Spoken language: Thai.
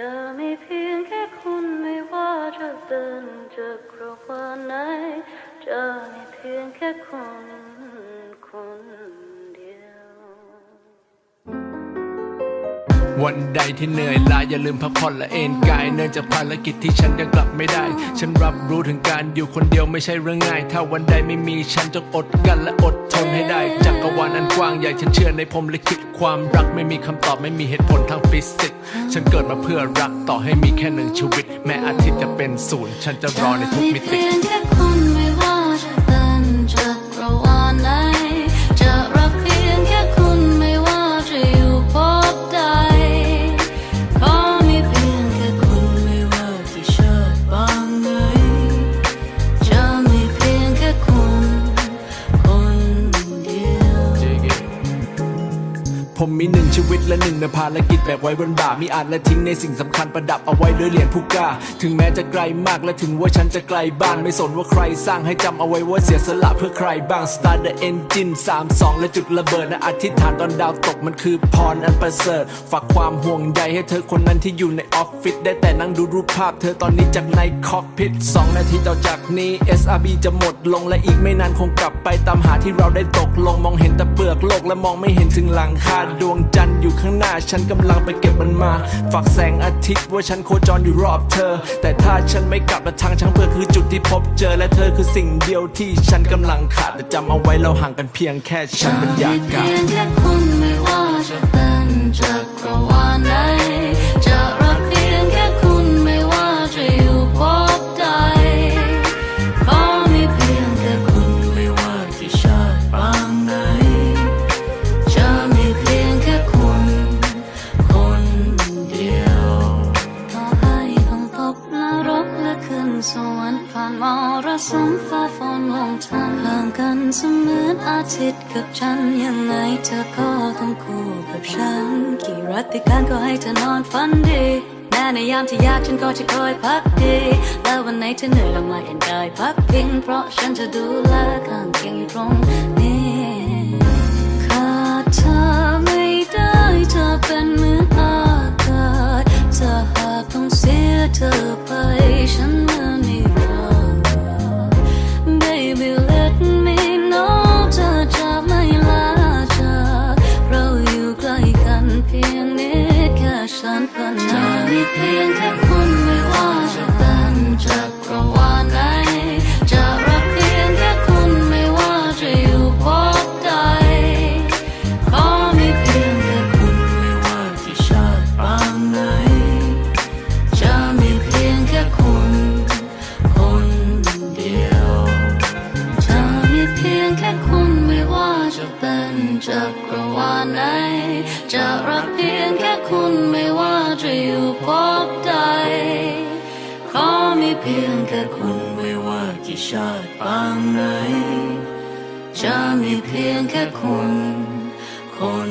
จะมีเพียงแค่คุณไม่ว่าจะเดินจะกลัวาไหนจะมีเพียงแค่คุณ วันใดที่เหนื่อยล้าอย่าลืมพักผ่อนและเอนกาย เนื่องจากภารกิจที่ฉันยังกลับไม่ได้ ฉันรับรู้ถึงการอยู่คนเดียวไม่ใช่เรื่องง่าย ถ้าวันใดไม่มีฉันจงอดกันและอดทนให้ได้ จักรวาลอันกว้างใหญ่ฉันเชื่อในพรหมลิขิตความรักไม่มีคำตอบไม่มีเหตุผลทางฟิสิกส์ฉันเกิดมาเพื่อรักต่อให้มีแค่หนึ่งชีวิต แม้อาทิตย์จะเป็นศูนย์ฉันจะรอในทุกมิติ ผมมีหนึ่งชีวิตและหนึ่งนภารกิจแบกไว้บนบ่ามีอ่านและทิ้งในสิ่งสำคัญประดับเอาไว้ด้วยเหรียญผู้กล้า ถึงแม้จะไกลมากและถึงว่าฉันจะไกลบ้านไม่สนว่าใครสร้างให้จำเอาไว้ว่าเสียสละเพื่อใครบ้าง start the engine 3 2 และจุดระเบิดนะอธิษฐานตอนดาวตกมันคือพรอันประเสริฐฝากความห่วงใยให้เธอคนนั้นที่อยู่ในออฟฟิศได้แต่นั่งดูรูปภาพเธอตอนนี้จากในคอกพิท2นาทีต่อจากนี้ SRB จะหมดลงและอีกไม่นานคงกลับไปตามหาที่เราได้ตกลงมองเห็นแต่เปลือกโลกและมองไม่เห็นถึงหลังคาดวงจันทร์อยู่ข้างหน้า ฉันกำลังไปเก็บมันมา ฝากแสงอาทิตย์ว่าฉันโคจรอยู่รอบเธอ แต่ถ้าฉันไม่กลับและทางช่างเพื่อคือจุดที่พบเจอและเธอคือสิ่งเดียวที่ฉันกำลังขาดแต่จำเอาไว้เราห่างกันเพียงแค่ฉันบรรยากาศานมรสุมฟ้าฝนลงทางห่างกันเสมือนอาทิตย์กับฉันยังไงเธอก็ต้องคู่กับฉัน กี่รัติการก็ให้เธอนอนฝันดีแม้ในยามที่ยากฉันก็จะคอยพักดีแล้ววันไหนเธอเหนื่อยลงมาเอ็นกายพักพิงเพราะฉันจะดูแลข้างเคียงอยู่ตรง กั จักรวาลไหน จะรักเพียงแค่คุณไม่ว่าจะอยู่พบใด ขอมีเพียงแค่คุณไม่ว่ากี่ชาติบางไหน จะมีเพียงแค่คุณคน